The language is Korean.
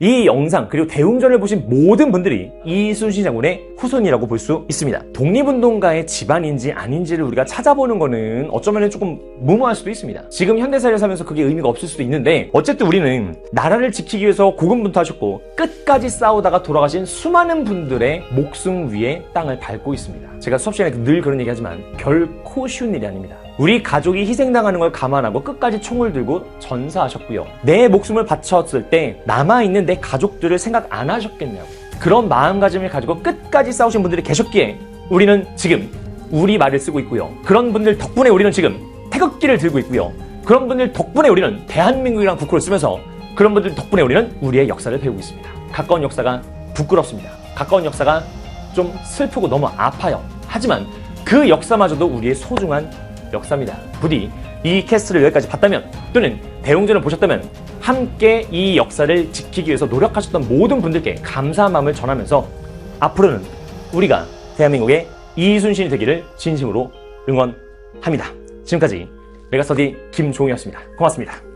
이 영상 그리고 대웅전을 보신 모든 분들이 이순신 장군의 후손이라고 볼 수 있습니다. 독립운동가의 집안인지 아닌지를 우리가 찾아보는 거는 어쩌면 조금 무모할 수도 있습니다. 지금 현대사를 살면서 그게 의미가 없을 수도 있는데 어쨌든 우리는 나라를 지키기 위해서 고군분투하셨고 끝까지 싸우다가 돌아가신 수많은 분들의 목숨 위에 땅을 밟고 있습니다. 제가 수업 시간에 늘 그런 얘기 하지만 결코 쉬운 일이 아닙니다. 우리 가족이 희생당하는 걸 감안하고 끝까지 총을 들고 전사하셨고요. 내 목숨을 바쳤을 때 남아있는 내 가족들을 생각 안 하셨겠냐고. 그런 마음가짐을 가지고 끝까지 싸우신 분들이 계셨기에 우리는 지금 우리 말을 쓰고 있고요. 그런 분들 덕분에 우리는 지금 태극기를 들고 있고요. 그런 분들 덕분에 우리는 대한민국이라는 국호를 쓰면서 그런 분들 덕분에 우리는 우리의 역사를 배우고 있습니다. 가까운 역사가 부끄럽습니다. 가까운 역사가 좀 슬프고 너무 아파요. 하지만 그 역사마저도 우리의 소중한 역사입니다. 부디 이 캐스트를 여기까지 봤다면 또는 대웅전을 보셨다면 함께 이 역사를 지키기 위해서 노력하셨던 모든 분들께 감사한 마음을 전하면서 앞으로는 우리가 대한민국의 이순신이 되기를 진심으로 응원합니다. 지금까지 메가스터디 김종우였습니다. 고맙습니다.